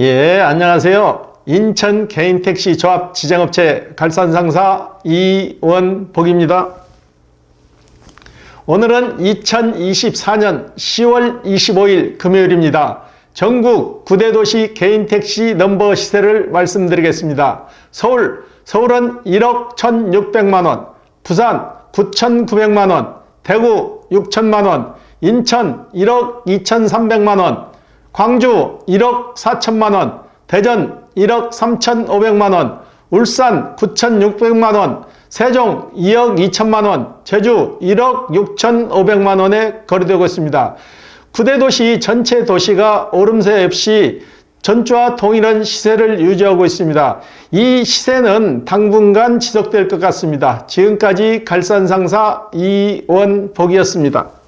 예, 안녕하세요. 인천 개인택시 조합 지정업체 갈산상사 이원복입니다. 오늘은 2024년 10월 25일 금요일입니다. 전국 9대 도시 개인택시 넘버 시세를 말씀드리겠습니다. 서울, 서울은 1억 1,600만원, 부산 9,900만원, 대구 6천만원, 인천 1억 2,300만원, 광주 1억 4천만 원, 대전 1억 3,500만 원, 울산 9,600만 원, 세종 2억 2천만 원, 제주 1억 6,500만 원에 거래되고 있습니다. 9대 도시 전체 도시가 오름세 없이 전주와 동일한 시세를 유지하고 있습니다. 이 시세는 당분간 지속될 것 같습니다. 지금까지 갈산상사 이원복이었습니다.